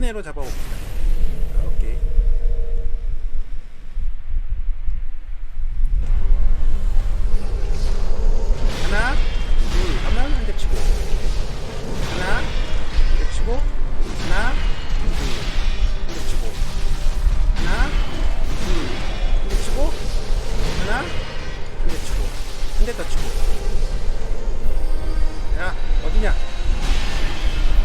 내로 잡아봅시다. 오케이. 하나, 둘 하면 한 대 치고 하나, 한 대 치고 하나, 둘, 한 대 치고 하나, 둘, 한 대 치고 하나, 한 대 치고 한 대 더 치고 야 어디냐?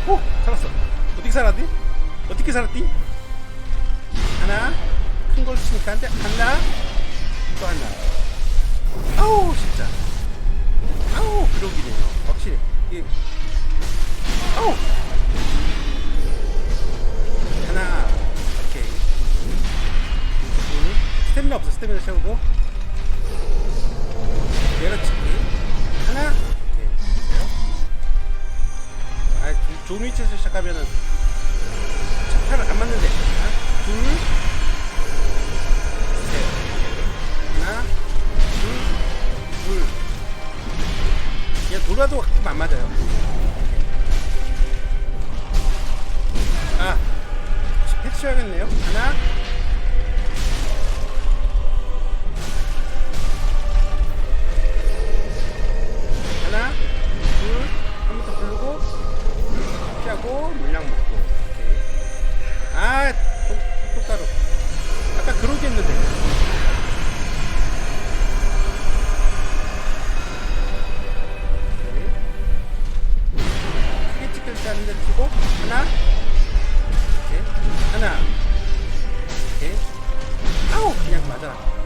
오 살았어. 어떻게 살았니? 어떻게 살았디? 하나 큰 걸 치니까 한대 하나 또 하나. 아우 진짜. 아우 그러기네요. 확실히. 이 아우 하나 오케이. 둘 스태미나 없어 스태미나 채우고 내려치기 하나 오케이. 아 조- 좋은 위치에서 시작하면은 하나 안 맞는데. 하나 둘셋 하나 둘, 둘. 그냥 돌아도 가끔 안 맞아요. 아 해치워야겠네요. 하나. 하나 둘 한 번 더 부르고 피하고 물량 먹고. 했는데. 크게 찍힐 때 하는 데를 치고 하나. 이렇게 하나. 이렇게 아우 그냥 맞아.